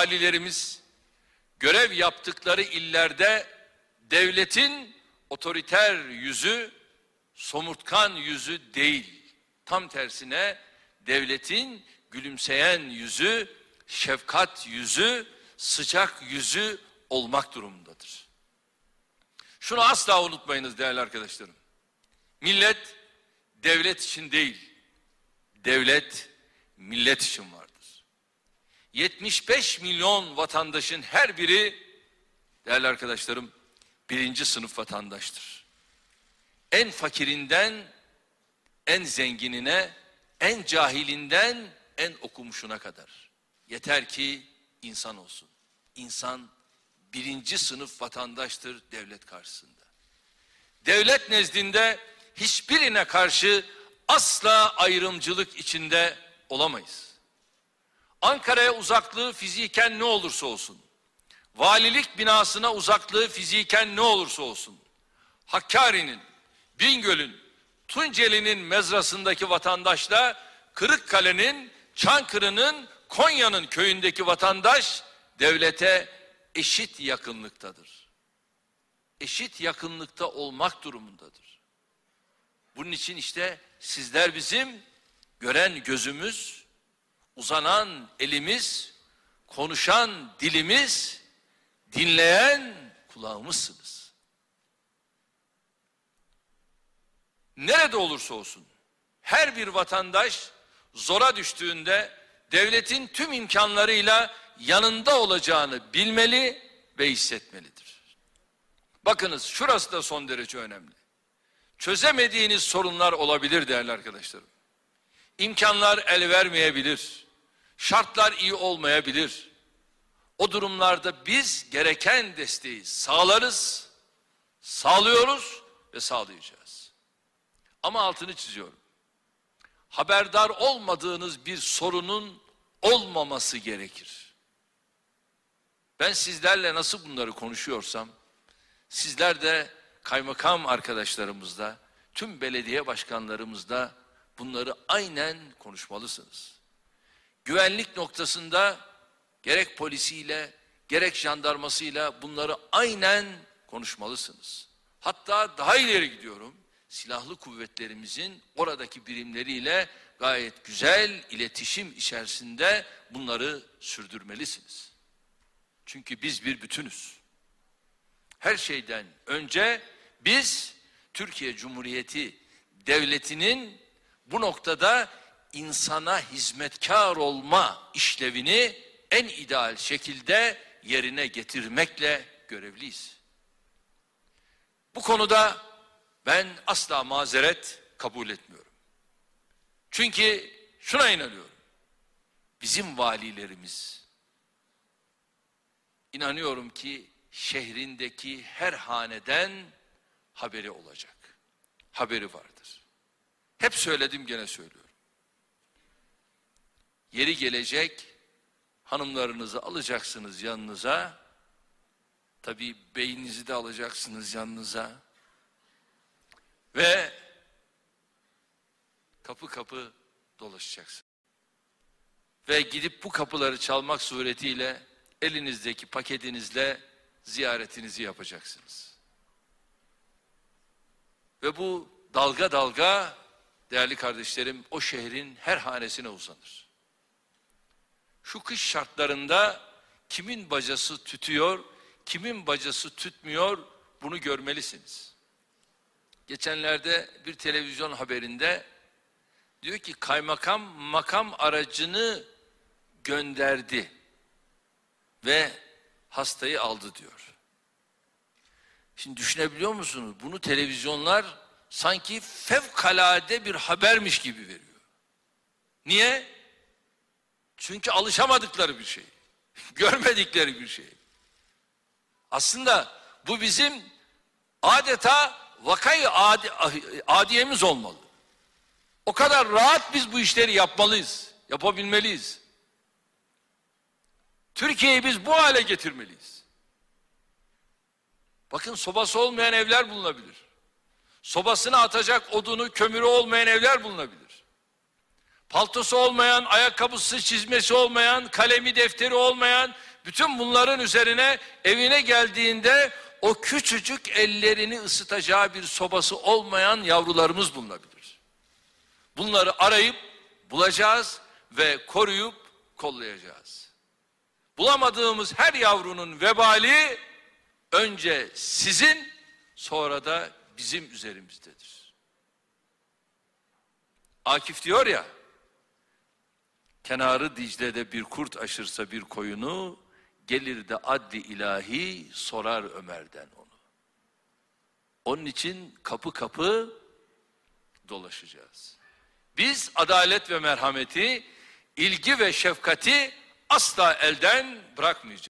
valilerimiz görev yaptıkları illerde devletin otoriter yüzü, somurtkan yüzü değil. Tam tersine devletin gülümseyen yüzü, şefkat yüzü, sıcak yüzü olmak durumundadır. Şunu asla unutmayınız değerli arkadaşlarım. Millet devlet için değil, devlet millet için vardır. 75 milyon vatandaşın her biri değerli arkadaşlarım birinci sınıf vatandaştır. En fakirinden en zenginine, en cahilinden en okumuşuna kadar. Yeter ki insan olsun. İnsan birinci sınıf vatandaştır devlet karşısında. Devlet nezdinde hiçbirine karşı asla ayrımcılık içinde olamayız. Ankara'ya uzaklığı fiziken ne olursa olsun, valilik binasına uzaklığı fiziken ne olursa olsun, Hakkari'nin, Bingöl'ün, Tunceli'nin mezrasındaki vatandaşla Kırıkkale'nin, Çankırı'nın, Konya'nın köyündeki vatandaş devlete eşit yakınlıktadır. Eşit yakınlıkta olmak durumundadır. Bunun için işte sizler bizim gören gözümüz, uzanan elimiz, konuşan dilimiz, dinleyen kulağımızsınız. Nerede olursa olsun her bir vatandaş zora düştüğünde devletin tüm imkanlarıyla yanında olacağını bilmeli ve hissetmelidir. Bakınız şurası da son derece önemli. Çözemediğiniz sorunlar olabilir değerli arkadaşlarım. İmkanlar el vermeyebilir. Şartlar iyi olmayabilir. O durumlarda biz gereken desteği sağlarız, sağlıyoruz ve sağlayacağız. Ama altını çiziyorum. Haberdar olmadığınız bir sorunun olmaması gerekir. Ben sizlerle nasıl bunları konuşuyorsam, sizler de kaymakam arkadaşlarımızla, tüm belediye başkanlarımızla bunları aynen konuşmalısınız. Güvenlik noktasında gerek polisiyle, gerek jandarmasıyla bunları aynen konuşmalısınız. Hatta daha ileri gidiyorum. Silahlı kuvvetlerimizin oradaki birimleriyle gayet güzel iletişim içerisinde bunları sürdürmelisiniz. Çünkü biz bir bütünüz. Her şeyden önce biz Türkiye Cumhuriyeti devletinin bu noktada insana hizmetkar olma işlevini en ideal şekilde yerine getirmekle görevliyiz. Bu konuda ben asla mazeret kabul etmiyorum. Çünkü şuna inanıyorum. Bizim valilerimiz inanıyorum ki şehrindeki her haneden haberi olacak. Haberi vardır. Hep söyledim gene söylüyorum. Yeri gelecek hanımlarınızı alacaksınız yanınıza. Tabii beyinizi de alacaksınız yanınıza. Ve kapı kapı dolaşacaksın. Ve gidip bu kapıları çalmak suretiyle elinizdeki paketinizle ziyaretinizi yapacaksınız. Ve bu dalga dalga değerli kardeşlerim o şehrin her hanesine uzanır. Şu kış şartlarında kimin bacası tütüyor, kimin bacası tütmüyor bunu görmelisiniz. Geçenlerde bir televizyon haberinde diyor ki kaymakam makam aracını gönderdi ve hastayı aldı diyor. Şimdi düşünebiliyor musunuz? Bunu televizyonlar sanki fevkalade bir habermiş gibi veriyor. Niye? Çünkü alışamadıkları bir şey. Görmedikleri bir şey. Aslında bu bizim adeta vakayı adi, adiyemiz olmalı. O kadar rahat biz bu işleri yapmalıyız. Yapabilmeliyiz. Türkiye'yi biz bu hale getirmeliyiz. Bakın sobası olmayan evler bulunabilir. Sobasını atacak odunu, kömürü olmayan evler bulunabilir. Paltosu olmayan, ayakkabısı, çizmesi olmayan, kalemi, defteri olmayan, bütün bunların üzerine evine geldiğinde o küçücük ellerini ısıtacağı bir sobası olmayan yavrularımız bulunabilir. Bunları arayıp bulacağız ve koruyup kollayacağız. Bulamadığımız her yavrunun vebali önce sizin sonra da bizim üzerimizdedir. Akif diyor ya, kenarı Dicle'de bir kurt aşırsa bir koyunu, gelir de adli ilahi sorar Ömer'den onu. Onun için kapı kapı dolaşacağız. Biz adalet ve merhameti, ilgi ve şefkati asla elden bırakmayacağız.